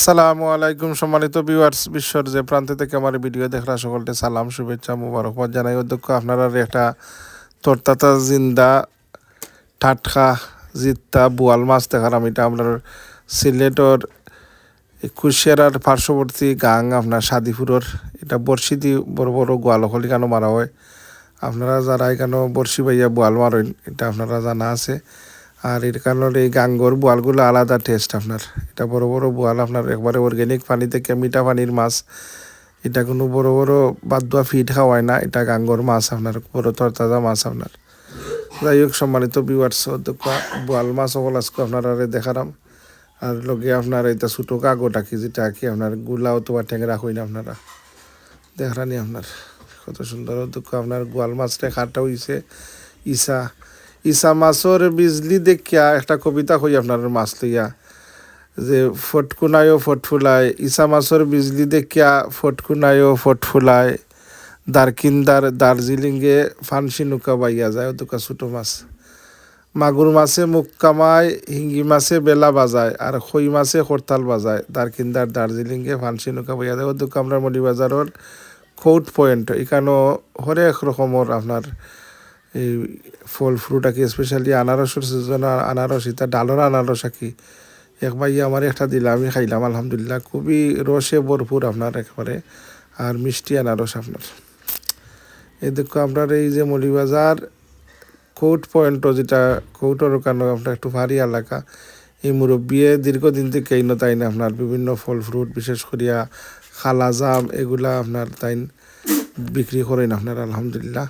সালামু আলাইকুম সম্মানিত ভিউয়ার্স বিশ্বর যে প্রান্ত থেকে আমার ভিডিও দেখরা সকলকে সালাম, শুভেচ্ছা, মুবারকবাদ জানাই। অধ্যক্ষ, আপনারা একটা তরতাতা জিন্দা টাটকা জিত্তা বোয়াল মাছ দেখার আমি এটা আপনার সিলেটর কুশিয়ারার পার্শ্ববর্তী গাং, আপনার সাদিপুরের এটা বর্ষি দি বড় বড় গোয়াল হলি কেন মারা হয়? আপনারা যারা এখানে বর্ষি বাইয়া বোয়াল মারেন, এটা আপনারা জানা আছে। আর এর কারণে এই গাঙ্গর বোয়ালগুলো আলাদা টেস্ট আপনার। এটা বড় বড় বোয়াল আপনার, একবারে অর্গ্যানিক পানি থেকে মিঠা পানির মাছ। এটা কোনো বড় বড় বাদ দোয়া ফিট খাওয়ায় না, এটা গাঙ্গর মাছ আপনার, বড় তরতাজা মাছ আপনার। যাই হোক, সম্মানিত বিওয়ার্স বোয়াল মাছ সকল আজকে আপনারা দেখারাম আর লগে আপনার এটা ছোটো কাগটা কি যেটা কি আপনারগুলা অথবা ঠেংরা হই না আপনারা। দেখানি আপনার, কত সুন্দর অধ্যক্ষ, আপনার গোয়াল মাছটা খাটটা হইছে ইসা ইসা মাছর বিজলি দেখিয়া একটা কবিতা কই আপনার মাছ লইয়া? যে ফটকুনায়ও ফটফুলায় ইসা মাছর বিজলি দেখিয়া ফটকুনায়ও ফটফুলায় দারকিন্দার দার্জিলিংয়ে ফানসি নৌকা বাইয়া যায় ওদুকা ছোটো মাছ। মাগুর মাছে মুখ কামায়, হিঙ্গি মাছে বেলা বাজায়, আর খই মাছে হরতাল বাজায় দারকিন্দার দার্জিলিংয়ে ফানসি নৌকা বাইয়া যায় ওদুকা আমরা মলিবাজারের খৌট পয়েন্ট। এখানেও হরেক রকমের আপনার ফল ফ্রুট আঁকি স্পেশালি আনারসের সিজন আনারস, এটা ডালর আনারস আঁকি। এক ভাই আমার একটা দিলাম আমি খাইলাম, আলহামদুলিল্লাহ, খুবই রসে ভরপুর আপনার একেবারে, আর মিষ্টি আনারস আপনার। এই দেখো আপনার এই যে মলিবাজার, কৌট পয়েন্ট যেটা কৌটর ওখানে আপনার একটু ভারী এলাকা, এই মুরব্বিয়ে দীর্ঘদিন থেকে এই তাই না আপনার বিভিন্ন ফল ফ্রুট, বিশেষ করিয়া খালা জাম, এগুলা আপনার তাই বিক্রি করেন আপনার, আলহামদুলিল্লাহ।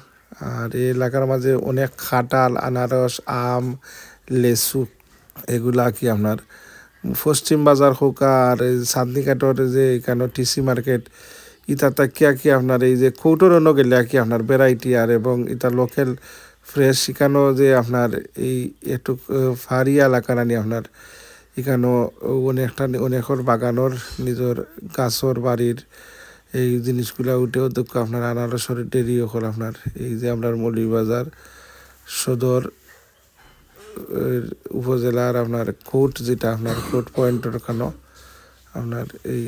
আর এই এলাকার মাঝে অনেক খাটাল, আনারস, আম লেসু এগুলা কি আপনার পশ্চিম বাজার হোক আর চাঁদনিঘাটর যে এখানে টিসি মার্কেট ইটা তাকিয়া কি আপনার এই যে কৌটোর অন্য গেলে কি আপনার ভ্যারাইটি আর এবং এটা লোকাল ফ্রেশ এখানেও যে আপনার এই একটু ফারি এলাকার আনি আপনার এখানেও অনেকটা অনেকর বাগানোর, নিজের গাছর বাড়ির এই জিনিসগুলো উঠেও দুঃখ আপনার আনারসের ডেরি হল আপনার। এই যে আপনার মৌলিবাজার সদর উপজেলার আপনার কোর্ট যেটা, আপনার কোর্ট পয়েন্টের ওখানে, আপনার এই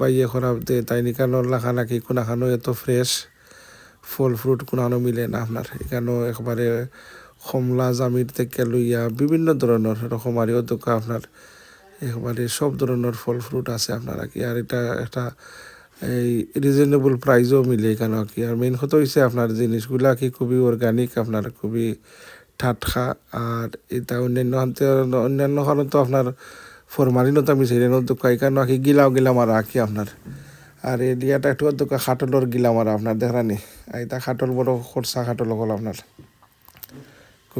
বাইয়ে খারাপ দে তাই নিকানো লাখা নাকি কোনাখানো এত ফ্রেশ ফল ফ্রুট কোনানো মিলে না আপনার। এখানেও একবারে কমলা জামির থেকে লইয়া বিভিন্ন ধরনের রকমারি অধ্যক্ষ আপনার একেবারে সব ধরনের ফল ফ্রুট আছে আপনারা কি? আর এটা একটা এই রিজনেবল প্রাইসও মিলে এখানে কি? আর মেইন কথা হয়েছে আপনার জিনিসগুলা কি খুবই অর্গানিক আপনার খুবই ঠাটকা আর এটা অন্যান্য অন্যান্য কারণ তো আপনার ফরমালিনতা মিশাইলে নদুকা এখানে আঁকি গিলাও গিলা মারা আঁকি আপনার? আর এই দিয়াটা একটু অধ্যক্ষ খাটলর গিলা মারা আপনার, দেখানি এটা খাটল বড় খরচা খাটল হল আপনার।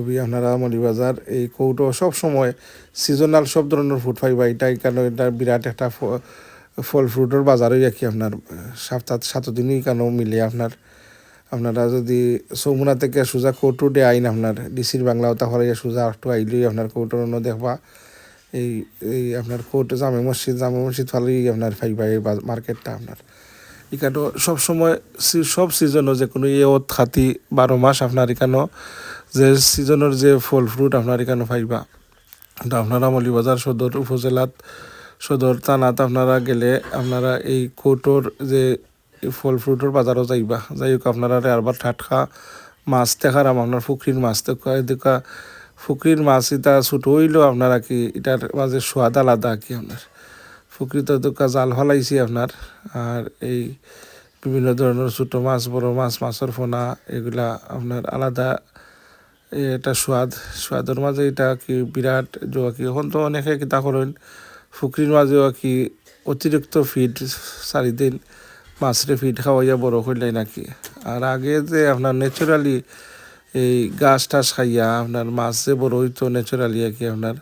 খুবই আপনারা মলিবাজার এই কৌটো সব সময় সিজনাল সব ধরনের ফুড পাইবা এটা এখানে এটা বিরাট একটা ফল ফ্রুটের বাজারও কি আপনার সপ্তাহ সাত দিনই কেন মিলে আপনার। আপনারা যদি চৌমুনা থেকে সোজা কৌটো দিয়ে আইন আপনার, ডিসির বাংলা ওটা হলে সোজা একটু আইলেই আপনার কৌটোর অন্য দেখবা। এই এই আপনার কৌটো জামে মসজিদ জামে মসজিদ ফালেই আপনার ফাইবা এই মার্কেটটা আপনার। এখানেও সবসময় সব সিজনও যে কোনো ইয়ত খাতি বারো মাস আপনার এখানেও যে সিজনের যে ফল ফ্রুট আপনার এখানে পাইবা। আপনারা মলিবাজার সদর উপজেলাত সদর থানাত আপনারা গেলে আপনারা এই কৌটোর যে ফল ফ্রুটের বাজারও যাইবা। যাই হোক আপনারা আরবার ঠাটকা মাছ দেখারাম আপনার পুকুরির মাছ দেখা দেখা পুকুরির মাছ এটা ছোটো হইলেও আপনারা কি এটার মাঝে সোয়াদ আলাদা কি আপনার দেখা জাল ফলাইছি আপনার। আর এই বিভিন্ন ধরনের ছোটো মাছ, বড় মাছ, মাছের ফোনা, এগুলা আপনার আলাদা এটা সোয়াদ সোয়াদের মাঝে এটা কি বিরাট কি? এখন তো অনেকে কিতা করেন? ফুকরির মাঝেও কি অতিরিক্ত ফিড চারিদিন মাছরে ফিড খাওয়াইয়া বড় করলে নাকি? আর আগে যে আপনার ন্যাচারালি এই গাছ টাছ খাইয়া আপনার মাছ যে বড় হইতো ন্যাচারালি আর কি আপনার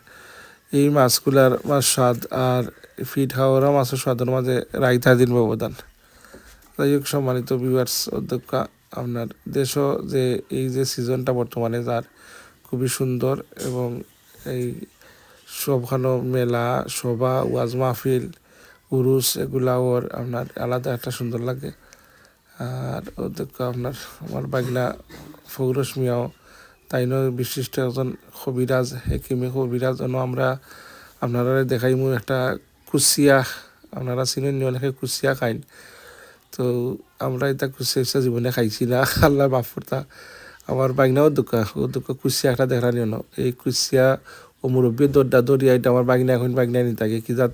এই মাছগুলার মাছ স্বাদ আর ফিট খাওয়ার মাছের স্বাদের মাঝে রাইতা দিন ব্যবধান। যাই হোক, সম্মানিত ভিউয়ার্স অধ্যক্ষ, আপনার দেশও যে এই যে সিজনটা বর্তমানে যার খুবই সুন্দর এবং এই সবখানো মেলা, সভা, ওয়াজ মাহফিল, উরুস এগুলা ওর আপনার আলাদা একটা সুন্দর লাগে। আর অধ্যক্ষ, আপনার আমার বাগিনা ফৌরস মিয়াও তাইনো বিশিষ্ট একজন কবিরাজ হেকিমে কবিরাজ আমরা আপনারা দেখাইমু একটা কুচিয়া, আপনারা চিনেন নি অনেকে কুচিয়া খাইন তো আমরা এটা কুচিয়া উচিয়া জীবনে খাইছি না আল্লাহ মাফ করতা। আমার বাগনাও দোকা ও দোকা কুচিয়া একটা দেখা নিও এই কুচিয়া ও মুরব্বী দৌড়া দৌড়িয়া এটা আমার বাগনা এখন বাগনা নি থাকে কি যাত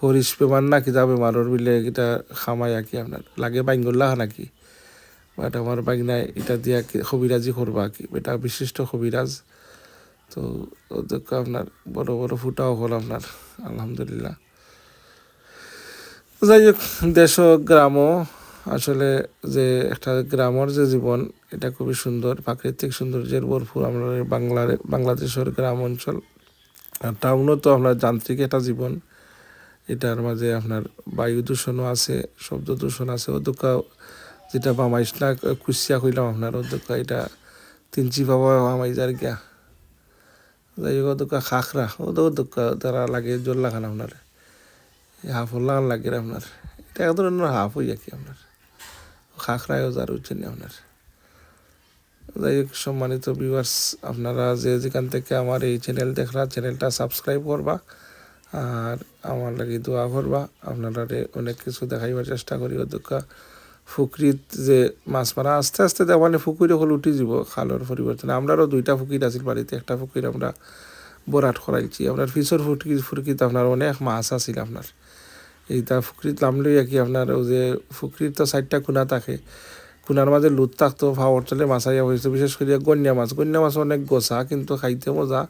হরিশ বেমার না, কি যা বেমারর বিলে এটা খামাই আর কি আপনার, লাগে বাঙ্গল্লা নাকি? বাট আমার বাগনায় এটা দিয়া কি কবিরাজি করবা কি? এটা বিশিষ্ট কবিরাজ। তো ওদেরকে আপনার বড় বড় ফুটাও হল আপনার, আলহামদুলিল্লাহ। যাই হোক, দেশ গ্রামও আসলে যে একটা গ্রামের যে জীবন, এটা খুবই সুন্দর, প্রাকৃতিক সৌন্দর্যের ভরপুর আমরা বাংলার, বাংলাদেশের গ্রাম অঞ্চল। আর টাউনও তো আপনার যান্ত্রিক একটা জীবন। এটার মাঝে আপনার বায়ু দূষণও আছে, শব্দ দূষণ আছে ওদুকা যেটা বামাইস না কুচিয়া কইলাম আপনার ওদুকা এটা তিনচি পাবা বামাই যার গিয়া। যাই হোক ওদুকা খাখরা ওদো ওদুকা তারা লাগে, জোর লাগান আপনার। হাফ লাগান লাগে আপনার। এটা এক ধরনের হাফ হইয়া কি আপনার? খাখরায়ও যার উঠছেন আপনার। যাই হোক, সম্মানিত ভিউয়ার্স আপনারা যে যেখান থেকে আমার এই চ্যানেল দেখরা চ্যানেলটা সাবস্ক্রাইব করবা, আর আমার লাগি দোয়া করবা। আপনারা অনেক কিছু দেখাইবার চেষ্টা করি, অধ্যক্ষ। ফুকরিত যে মাছ মারা, আস্তে আস্তে মানে ফুকুরি হল উঠি যাব খালর পরিবর্তন। আমরারও দুইটা ফুকির আছিল বাড়িতে, একটা ফুকির আমরা বরাট করাইছি আপনার ফিসর ফুটকি ফুরকিত আপনার অনেক মাছ আছিল আপনার। এইটা ফুকরিত নামলেই আর কি আপনার যে ফুকরির তো চারটা কোনা থাকে। কোনার মাঝে লুট থাকতো, ফাওয়ার চলে মাছ আইয়া হয়েছে বিশেষ করে গন্যা মাছ। গন্যা মাছ অনেক গোছা, কিন্তু খাইতে মজা।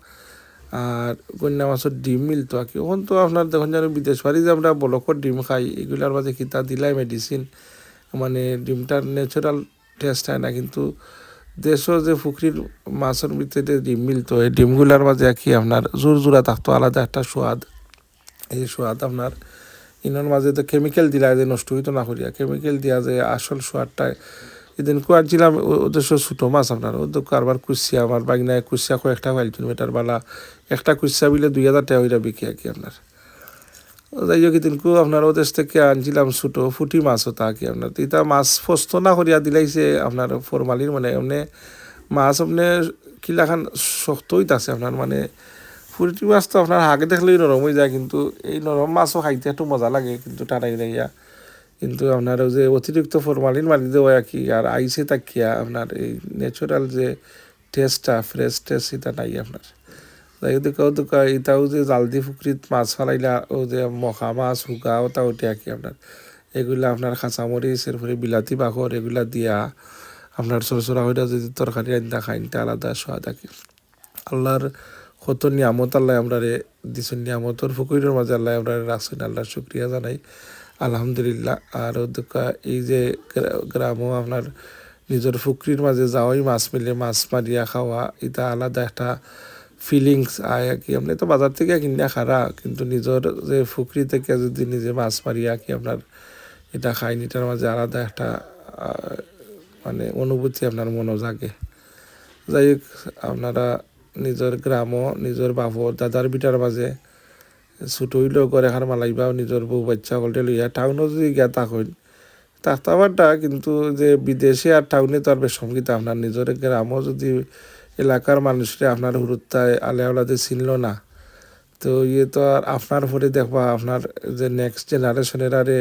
আর গন্যা মাছের ডিম মিলতো আর কি। ওখান তো আপনার দেখুন যেন বিদেশ বাড়ি যে আমরা বলকর ডিম খাই, এগুলার মাঝে খিতা দিলাই মেডিসিন মানে ডিমটার ন্যাচারাল টেস্ট হয় না, কিন্তু দেশও যে পুকুরির মাছের ভিতরে ডিম মিলতো, এই ডিমগুলার মাঝে কি আপনার জোর জোড়া থাকতো আলাদা একটা সোয়াদ এই সোয়াদ আপনার ইনার মাঝে তো কেমিক্যাল দিলা যে নষ্ট হইতো না করিয়া কেমিক্যাল দিয়া যে আসল সোয়াদটা এদিন কুয়ারছিলাম ওদের ছোটো মাছ আপনার ওদের কারবার কুচিয়া আমার বাগনায় কুচিয়া কয়েকটা পাইছিল মেটার বালা, একটা কুচিয়া বিলে দুই হাজার টাকা হইরা বিকি আর কি আপনার যাই হোক এদিনকু আপনার ওদেশ থেকে আনছিলাম ছোটো, ফুটি মাছও তা কি আপনার ইতা মাছ ফস্ত না করিয়া দিলাইছে আপনার ফরমালির মানে এমনি মাছ আপনি কিলাখান শক্ত হইতাছে আপনার মানে ফুটি মাছ তো আপনার হাগে দেখলেই নরম হয়ে যায়, কিন্তু এই নরম মাছও খাইতে একটু মজা লাগে, কিন্তু টানাই নাইয়া কিন্তু আপনার যে অতিরিক্ত ফরমালিন মারি দেওয়া আর কি, আর আইসে তাকিয়া আপনার এই ন্যাচারাল যে টেস্টটা ফ্রেশ টেস্ট সেটা নাই আপনার। ওদিকে ওদিকে এটাও যে জালদি পুকুরিত মাছ ফেলাইলা ও যে মখা মাছ হুকা ওটা ওটে কি আপনার এগুলা আপনার কাঁচামরিচ এরপরে বিলাতি বাখর এগুলা দিয়া আপনার সরসরা হইটা যদি তরকারি আনতা খাইন, তা আলাদা সোয়াদ আর কি আল্লাহর কত নিয়ামত আল্লাহ আমরা রে দিছেন, নিয়ামতর ফুকুরের মাঝে আল্লাহ আমরা রাখছেন, আল্লাহর শুক্রিয়া জানাই। আলহামদুলিল্লাহ, আর ওদিকে এই যে গ্রামও আপনার নিজের ফুকরির মাঝে যাওয়াই মাছ মিলে, মাছ মারিয়া খাওয়া, এটা আলাদা একটা ফিলিংস আয় কি, আপনি তো বাজার থেকে কিনে খারা কিন্তু নিজের যে ফুকরি থেকে যদি নিজে মাছ মারিয়া কি আপনার এটা খাইনি এটার মাঝে আলাদা একটা মানে অনুভূতি আপনার মনে জাগে। যাই হোক আপনারা নিজের গ্রামও নিজের বাপর দাদার বিটার মাঝে ছোট হইলেও করে এখান মালাইবা নিজের বউ বাচ্চা হলটে লইয়া টাউনও যদি গিয়া থাকেন থাকতাবারটা কিন্তু যে বিদেশে আর টাউনে তো আর বেশ সংগীত আপনার নিজের গ্রামও যদি এলাকার মানুষরা আপনার হুরুত্তায় আলে চিনল না। তো ইয়ে তো আর আপনার পরে দেখবা, আপনার যে নেক্সট জেনারেশনের আরে,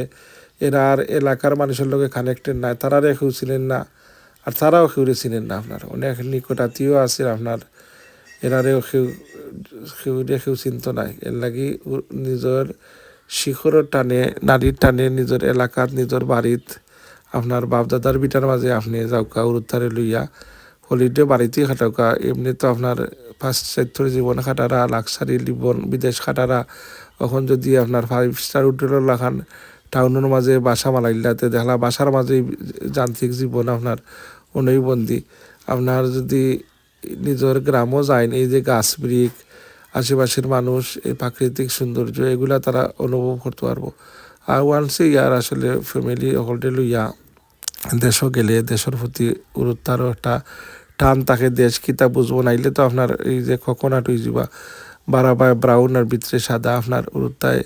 এরা আর এলাকার মানুষের লোকে কানেক্টেড নাই, তারা কেউ ছিলেন না। আর তারাও কেউ চিনেন না আপনার, অনেক নিকটাতিও আছে আপনার। এরারেও কেউ কেউ কেউ চিন্ত নাই এর লাগি নিজের শিখরের টানে, নারীর টানে নিজের এলাকাত নিজের বাড়িত আপনার বাপদাদার বিটার মাঝে আপনি যাওকা উত্তারে লইয়া হলিডে বাড়িতেই খাটাকা এমনি তো আপনার পাশ্চাত্যর জীবন খাটারা, লাক্সারি জীবন বিদেশ খাটারা। এখন যদি আপনার ফাইভ স্টার হোটেলের লাখান, টাউনের মাঝে বাসা মালাইলাতে দেখলা বাসার মাঝে যান্ত্রিক জীবন আপনার অনৈবন্দী আপনার যদি নিজের গ্রামও যায় এই যে গাছ ব্রিক আশেপাশের মানুষ, এই প্রাকৃতিক সৌন্দর্য, এগুলা তারা অনুভব করতে পারব। আর ওয়ান্সে ইয়ার আসলে ফ্যামিলি হলটে লইয়া দেশও গেলে দেশের প্রতি গুরুত্বারও একটা টান তাকে দেশ কিতা বুঝব নাইলে তো আপনার এই যে খকনাট হয়ে যাবা বারাবায় ব্রাউন আর ভিতরে সাদা, আপনার উরুত্তায়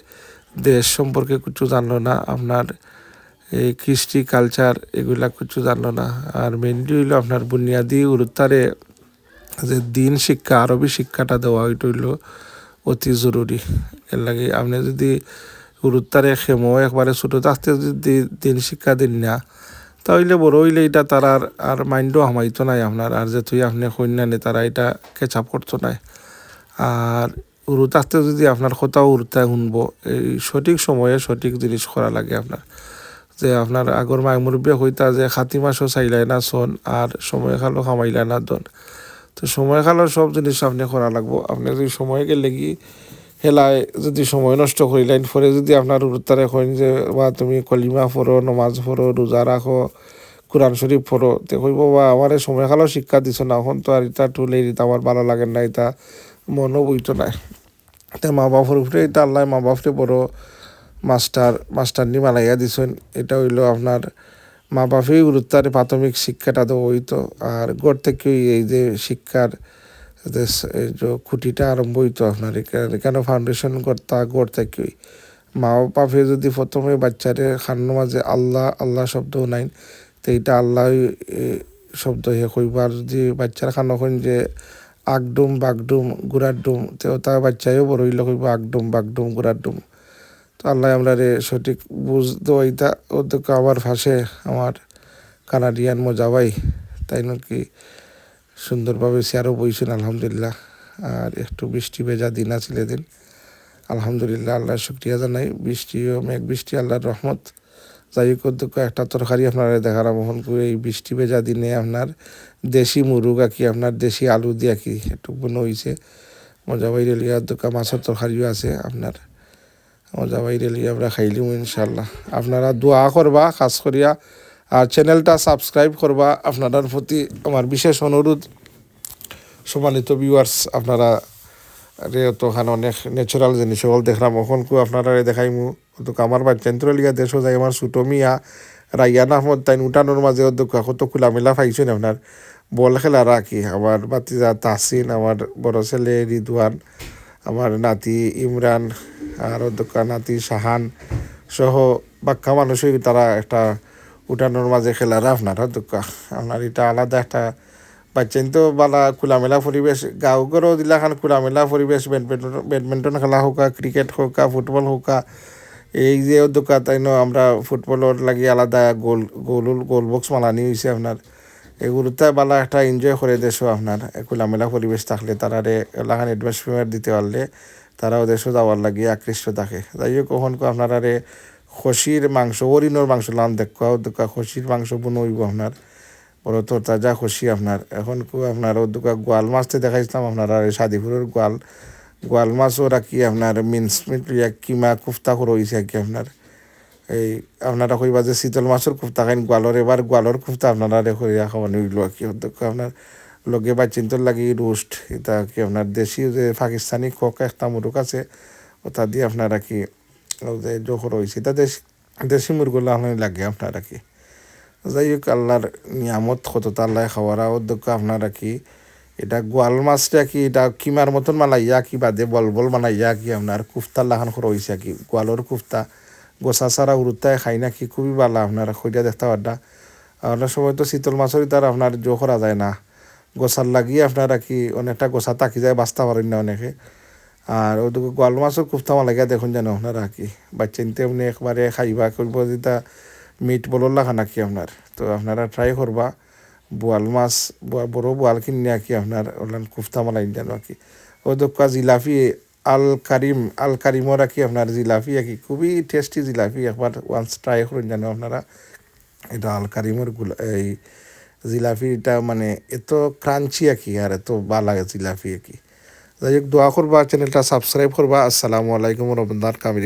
দেশ সম্পর্কে কিছু জানলো না, আপনার এই কৃষ্টি কালচার এগুলা কিছু জানলো না। আর মেনলি হইল আপনার বুনিয়াদি উরুত্তারে যে দিন শিক্ষা, আরবি শিক্ষাটা দেওয়া ওইটা হইল অতি জরুরি। এর লাগে আপনি যদি উরুত্তারে খেমো, একবারে ছোটো থাকতে যদি দিন শিক্ষা দিন না তাহলে বড় হইলে এটা তার আর আর মাইন্ডও হামাইতো নাই আপনার। আর যে তুই আপনি কন্যা নে তারা এটা কেচাপ করতো নাই। আর থাকতে যদি আপনার কোথাও উড়তে শুনব, এই সঠিক সময়ে সঠিক জিনিস করা লাগে আপনার। যে আপনার আগর মায় মুরব্বী হইতা যে খাতি মাসও চাইলাই না সন আর সময় খালো খামাইলাই না দন। তো সময় খালো সব জিনিস আপনি করা লাগবো। আপনি যদি সময় গেলে কি হেলায় যদি সময় নষ্ট করি লাইন পরে যদি আপনার উত্তরে কইন যে বা তুমি কলিমা পড়ো নমাজ পড়ো রোজা রাখো কোরআন শরীফ পড়ো তে কইব বা আমার সময় খালো শিক্ষা দিছ না, এখন তো আর এটা টুলে এটা আমার ভালো লাগে না, এটা মনও বইতো নাই। তে মা বাপের উপরে এটা আল্লাহ মা বাপরে বড় মাস্টার মাস্টার নি মালাইয়া দিছেন। এটা হইল আপনার মা বাপেই গুরুত্বের প্রাথমিক শিক্ষাটা তো হইতো আর গড় থেকেই এই যে শিক্ষার খুঁটিটা আরম্ভ হইতো আপনার এখানে ফাউন্ডেশন করতা গড় থেকেই মা বাপে যদি প্রথমে বাচ্চারে খান্নো মাঝে আল্লাহ আল্লাহ শব্দ নাই তো এইটা আল্লাহ শব্দ হে। কইবার যদি বাচ্চার খানো কইন যে আগডুম, বাগডুম গুড়ার ডুম তো তা বাচ্চায়ও বড় হইলে কইব আগডুম, বাগডুম গুড়ার ডুম তো আল্লাহ আমরা রে সঠিক বুঝ দেওয়াইতা ওদেরকে আবার ফাঁসে আমার কানাডিয়ান মজা ভাই তাই নাকি? সুন্দরভাবে চেয়ারও বইছেন আলহামদুলিল্লাহ। আর একটু বৃষ্টি ভেজা দিন আছিল এদিন। আলহামদুলিল্লাহ, আল্লাহর শুক্রিয়া জানাই। বৃষ্টিও মেঘ, বৃষ্টি, আল্লাহর রহমত। যাই হোক একটা তরকারি আপনারা দেখার মোহন করে। এই বৃষ্টি ভেজা দিনে আপনার দেশি মুরুগ আঁকি, আপনার দেশি আলু দিয়ে আঁকি। একটু বোন হয়েছে মজা বাইরে লিয়া দোকা মাছের তরকারিও আছে আপনার। মজা বাইরে লিয়া আমরা খাইলিম ইনশাল্লাহ আপনারা দোয়া করবা, খাস করিয়া আর চ্যানেলটা সাবস্ক্রাইব করবা। আপনাদের প্রতি আমার বিশেষ অনুরোধ। সম্মানিত ভিউয়ার্স আপনারা রে তো ওখানে অনেক ন্যাচারাল জিনিস সকল দেখলাম। ওখানকু আপনারা দেখাইমু। তো আমার বাচ্চান্তর লিগা দেশও যায়। আমার ছোটো মিয়া রাইয়ান আহমদ তাই উঠানোর মাঝে অধ্যক্ষ কত খোলামেলা পাইছেন আপনার। বল খেলা রাখি। আমার বাতিজা তাসিন আমার বড় ছেলে রিদওয়ান, আমার নাতি ইমরান, আর অধ্যক্ষ নাতি শাহান সহ বাক্কা মানুষই তারা একটা উঠানোর মাঝে খেলার আপনার অধ্যক্ষ আপনার এটা আলাদা একটা বাচ্চাইন তো বালা খোলামেলা পরিবেশ, গাঁও গড়ও দিলাখান খোলামেলা পরিবেশ, ব্যাডমিন্টন ব্যাডমিন্টন খেলা হোক, ক্রিকেট হোক, ফুটবল হোক, এই যে দোকা তাই আমরা ফুটবলের লাগি আলাদা গোল গোল গোল বক্স মালানি হয়েছে আপনার এগুলোতে বালা একটা এনজয় করে দেশও আপনার খোলামেলা পরিবেশ থাকলে তারা রে এলাকান অ্যাডভার্সমেন্ট দিতে পারলে তারাও দেশও যাওয়ার লাগিয়ে আকৃষ্ট থাকে। যাই হোক কখন আপনারা রে খসির মাংস, হরিণর মাংস লান দেখা দেখা খসির মাংস বনইব আপনার। বড় তো তাজা খুশি আপনার। এখন কো আপনার দুকা গোয়াল মাছতে দেখাইছিলাম আপনার, আর সাদিপুরের গোয়াল। গোয়াল মাছও রাখি আপনার মিন্স কিমা কুফতা করে হয়েছে কি আপনার। এই আপনারা কইবা যে শীতল মাছের কুফতা খাইন গোয়ালর এবার গোয়ালর কুফতা আপনারা করিয়া খাওয়ানো হইল কি। অধ্যক্ষ আপনার লগে বা চিন্তর লাগি রোস্ট, এটা কি আপনার দেশি যে পাকিস্তানি কক একটা মুরুক আছে, ওটা দিয়ে আপনারা কি জোহর হয়েছে এটা দেশ, দেশি মুরগুলো আপনার লাগে আপনারা কি যাই হোক আল্লাহর নিয়ামত কত আল্লাহ খাওয়ারা অধ্যক্ষ আপনারা কি, এটা গোয়াল মাছটা কি, এটা কিমার মতন মালাইয়া কি বাদে বল বল বানাইয়া কি আপনার কুফতা লাখান খর হয়েছে কি? গোয়ালর কুফতা, গোসা সারা উরুতায় খাই না কি? খুবই ভালো আপনার খৈটা দেখতে পারটা অনেক সময় তো শীতল মাছের তার আপনার জো করা যায় না। গোসার লাগিয়ে আপনারা কি অনেকটা গোসা তাকি যায়, বাঁচতে পারেন না অনেকে। আর ওদিকে গোয়াল মাছের কুফতা মালাইয়া দেখুন যেন আপনারা কি। বাচ্চাইতে আপনি একবারে খাইবা করব যেটা মিট বলর লাগা নাকি আপনার। তো আপনারা ট্রাই করবা। বোয়াল মাছ বড় বোয়াল কিনে আর আপনার ওলান কুফতা মালাই যেন আর কি। ও দোকা জিলাপি, আল কারিম, আল কারিমর আর কি আপনার জিলাপি আর কি, খুবই টেস্টি জিলাপি একবার ওয়ান্স ট্রাই করুন যেন আপনারা। এটা আল কারিমর এই জিলাপিটা মানে এত ক্রাঞ্চি আর কি, আর এত ভালো লাগে জিলাপি আর কি। যাই হোক দোয়া করবা চ্যানেলটা সাবস্ক্রাইব করবা। আসসালামু আলাইকুম রহমতুল্লাহ কামিল